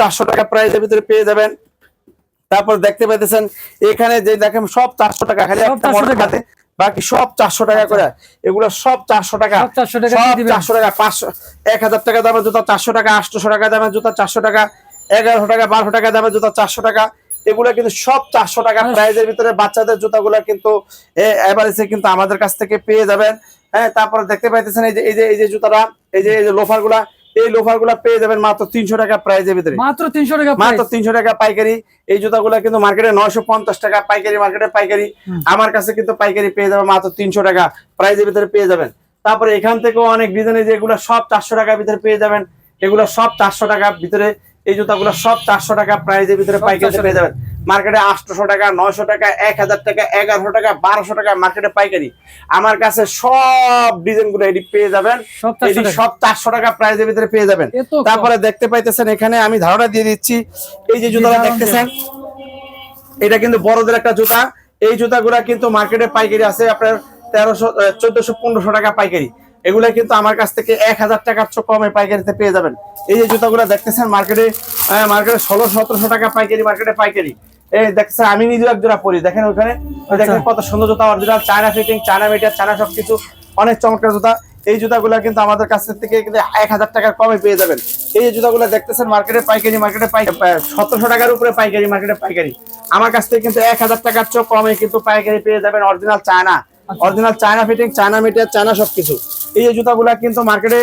চারশো টাকা প্রাইজের ভিতরে পেয়ে যাবেন। তারপর দেখতে পাইতেছেন এখানে যে দেখেন সব চারশো টাকা খালি সব একটা মডেল হাতে বাকি সব চারশো টাকা করে। এগুলো সব চারশো টাকা। সব 400 টাকা সব দিয়ে দিবেন। চারশো টাকা পাঁচশো এক হাজার টাকা দামের জুতা চারশো টাকা আটশোশো টাকা দামের জুতা চারশো টাকা এগারোশো টাকা বারোশো টাকা দামের জুতা চারশো টাকা। এগুলো কিন্তু সব চারশো টাকা প্রাইজের ভিতরে বাচ্চাদের জুতাগুলো কিন্তু এভারেজে কিন্তু আমাদের কাছ থেকে পেয়ে যাবেন। হ্যাঁ তারপরে দেখতে পাইতেছেন এই যে এই যে এই যে জুতাটা এই যে এই যে লোফারগুলা এই লোফারগুলা পেয়ে যাবেন মাত্র তিনশো টাকা প্রাইজের ভিতরে। মাত্র তিনশো টাকা মাত্র তিনশো টাকা পাইকারি। এই জুতাগুলো কিন্তু মার্কেটে নয়শো পঞ্চাশ টাকা পাইকারি মার্কেটে পাইকারি। আমার কাছে কিন্তু পাইকারি পেয়ে যাবেন মাত্র তিনশো টাকা প্রাইজের ভিতরে পেয়ে যাবেন। তারপরে এখান থেকেও অনেক ডিজাইন যেগুলো সব চারশো টাকার ভিতরে পেয়ে যাবেন। এগুলো সব চারশো টাকার ভিতরে এই জুতাগুলো সব চারশো টাকা প্রাইজের ভিতরে পাইকারি 400 পেয়ে যাবেন। মার্কেটে আটশোশো টাকা নয়শো টাকা এক হাজার টাকা এগারোশো টাকা বারোশো টাকা মার্কেটে পাইকারি। আমার কাছে সব ডিজাইনগুলো এটি পেয়ে যাবেন। সব 400 এটি টাকা। সব চারশো টাকা প্রাইজের ভিতরে পেয়ে যাবেন। তারপরে দেখতে পাইতেছেন এখানে আমি ধারণা দিয়ে দিচ্ছি এই যে জুতাটা দেখতেছেন এটা কিন্তু বড়দের একটা জুতা। এই জুতাগুলা কিন্তু মার্কেটে পাইকারি আছে আপনার তেরোশো চোদ্দশো পনেরোশো টাকা পাইকারি। এগুলা কিন্তু আমার কাছ থেকে এক হাজার টাকার চেয়ে কমে পাইকারিতে পেয়ে যাবেন। এই যে জুতাগুলা দেখতেছেন মার্কেটে মার্কেটে ষোলো সতেরোশো টাকা পাইকারি মার্কেটে পাইকারি। এই আমি নিজেও এক জোড়া পরি। দেখেন ওখানে দেখেন কত সুন্দর জুতা original China fitting China meter China সবকিছু অনেক চমৎকার জুতা। এই জুতাগুলা কিন্তু আমাদের কাছ থেকে কিন্তু এক হাজার টাকার কমে পেয়ে যাবেন। এই জুতাগুলো দেখতেছেন মার্কেটে পাইকারি মার্কেটে সতেরোশো টাকার উপরে পাইকারি মার্কেটে পাইকারি। আমার কাছ থেকে কিন্তু এক হাজার টাকার চেয়ে কমে কিন্তু পাইকারি পেয়ে যাবেন original China original China fitting China meter China সবকিছু। এই যে জুতাগুলা কিন্তু মার্কেটে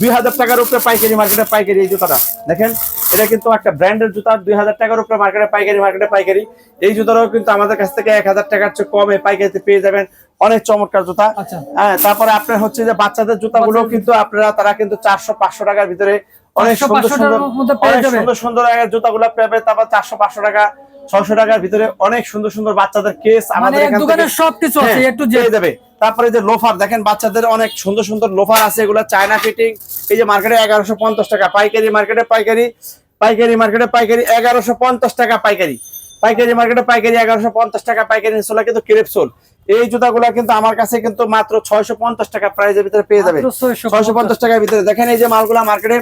দুই হাজার টাকার উপরে পাইকারি মার্কেটে পাইকারি এই জুতাটা। দেখেন এটা কিন্তু একটা ব্র্যান্ডের জুতা দুই হাজার টাকার উপরে মার্কেটে পাইকারি মার্কেটে পাইকারি। এই জুতাটাও কিন্তু আমাদের কাছ থেকে এক হাজার টাকার চেয়ে কমে পাইকারিতে পেয়ে যাবেন। অনেক চমৎকার জুতা। আচ্ছা। হ্যাঁ তারপরে আপনার হচ্ছে যে বাচ্চাদের জুতাগুলো কিন্তু আপনারা তারা কিন্তু চারশো পাঁচশো টাকার ভিতরে অনেক সুন্দর সুন্দর পেয়ে অনেক সুন্দর সুন্দর জুতাগুলো পাবে তারপর চারশো পাঁচশো টাকা ছয়শো টাকার ভিতরে অনেক সুন্দর সুন্দর বাচ্চাদের কেস মানে আমাদের দোকানে সবকিছু আছে হ্যাঁ, একটু যে পেয়ে যাবে। তারপরে যে লোফার দেখেন বাচ্চাদের অনেক সুন্দর সুন্দর লোফার আছে। এগুলো চায়না ফিটিং এই যে মার্কেটে এগারোশো পঞ্চাশ টাকা পাইকারি মার্কেটে পাইকারি। পাইকারি মার্কেটে পাইকারি এগারোশো পঞ্চাশ টাকা পাইকারি। পাইকারি মার্কেটে পাইকারি এগারোশো পঞ্চাশ টাকা পাইকারি সোলা কিন্তু ক্রেপসোল এই জুতাগুলো কিন্তু আমার কাছে কিন্তু মাত্র ছয়শো পঞ্চাশ টাকা প্রাইজের ভিতরে পেয়ে যাবে। ছয়শো পঞ্চাশ। টাকার ভিতরে। দেখেন এই যে মালগুলা মার্কেটে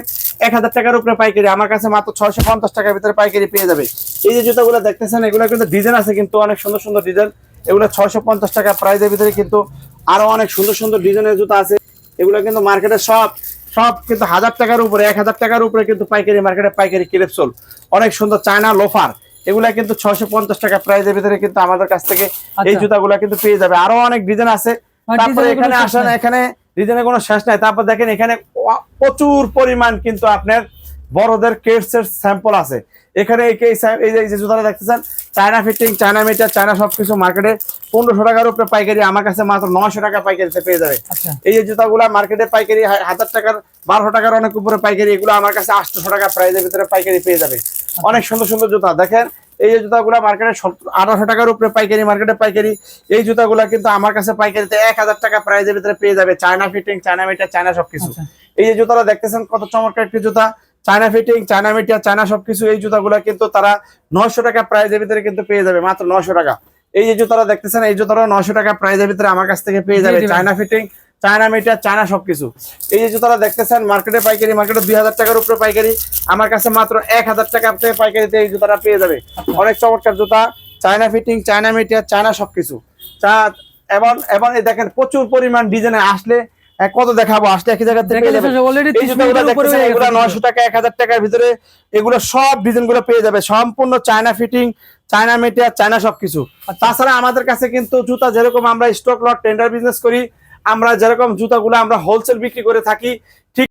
এক হাজার টাকার উপরে পাইকারি আমার কাছে মাত্র ছয়শো পঞ্চাশ টাকার ভিতরে পাইকারি পেয়ে যাবে। এই যে জুতাগুলো দেখতেছেন এগুলো কিন্তু ডিজাইন আছে কিন্তু অনেক সুন্দর সুন্দর ডিজাইন এগুলো ছয়শো পঞ্চাশ টাকা প্রাইজের ভিতরে কিন্তু আরও অনেক সুন্দর সুন্দর ডিজাইনের জুতা আছে। এগুলো কিন্তু মার্কেটে সব সব কিন্তু হাজার টাকার উপরে এক হাজার টাকার উপরে কিন্তু পাইকারি মার্কেটে পাইকারি ক্রেপসোল অনেক সুন্দর চায়না লোফার এগুলা কিন্তু ছয়শো পঞ্চাশ টাকা প্রাইজের ভিতরে কিন্তু আমাদের কাছ থেকে এই জুতা জুতাগুলা কিন্তু পেয়ে যাবে। আরও অনেক ডিজাইন আছে। তারপরে এখানে আসেন এখানে এখানে ডিজাইনের কোনো শেষ নাই। তারপর দেখেন এখানে প্রচুর পরিমাণ কিন্তু আপনার বড়দের কেটস এর স্যাম্পল আছে। এখানে এই যে- জুতাটা দেখতেছেন China fitting China meter China সবকিছু মার্কেটে পনেরোশো টাকার উপরে পাইকারি আমার কাছে মাত্র নয়শো টাকা পাইকারিতে পেয়ে যাবে। আচ্ছা। এই যে জুতাগুলা মার্কেটে পাইকারি হাজার টাকার বারোশো টাকার অনেক উপরে পাইকারি এগুলো আমার কাছে আটশোশো টাকা প্রাইজের ভিতরে পাইকারি পেয়ে যাবে। অনেক সুন্দর সুন্দর জুতা। দেখেন এই যে জুতাগুলা মার্কেটে আঠারোশো টাকার উপরে পাইকারি মার্কেটে পাইকারি এই জুতাগুলা কিন্তু আমার কাছে পাইকারিতে এক হাজার টাকা প্রাইজের ভিতরে পেয়ে যাবে। China fitting China meter China সবকিছু। আচ্ছা। এই যে জুতাটা দেখতেছেন কত চমৎকার একটি জুতা। China fitting China meter China সবকিছু এই জুতাগুলা কিন্তু তারা নয়শো টাকা প্রাইজের ভিতরে কিন্তু পেয়ে যাবে মাত্র নয়শো টাকা। এই যে জুতাটা দেখতেছেন এই জুতাটা নয়শো টাকা প্রাইজের ভিতরে আমার কাছ থেকে পেয়ে যাবে China fitting China meter China সবকিছু। এই যে জুতাটা দেখতেছেন মার্কেটে পাইকারি মার্কেটে দুই হাজার টাকার উপরে পাইকারি। আমার কাছে মাত্র এক হাজার টাকা থেকে পাইকারিতে এই জুতাটা পেয়ে যাবে। অনেক চমৎকার জুতা। China fitting China meter China সবকিছু। চা এবং এবং এই দেখেন প্রচুর পরিমাণ ডিজাইনে আসলে কত দেখাবো? আসলে একই জায়গা থেকে এগুলো নয়শো টাকা এক হাজার টাকার ভিতরে এগুলো সব ডিজাইনগুলো পেয়ে যাবে। সম্পূর্ণ চায়না ফিটিং চায়না মেটিয়া চায়না সবকিছু। তাছাড়া আমাদের কাছে কিন্তু জুতা যেরকম আমরা স্টক লট টেন্ডার বিজনেস করি আমরা যেরকম জুতাগুলো আমরা হোলসেল বিক্রি করে থাকি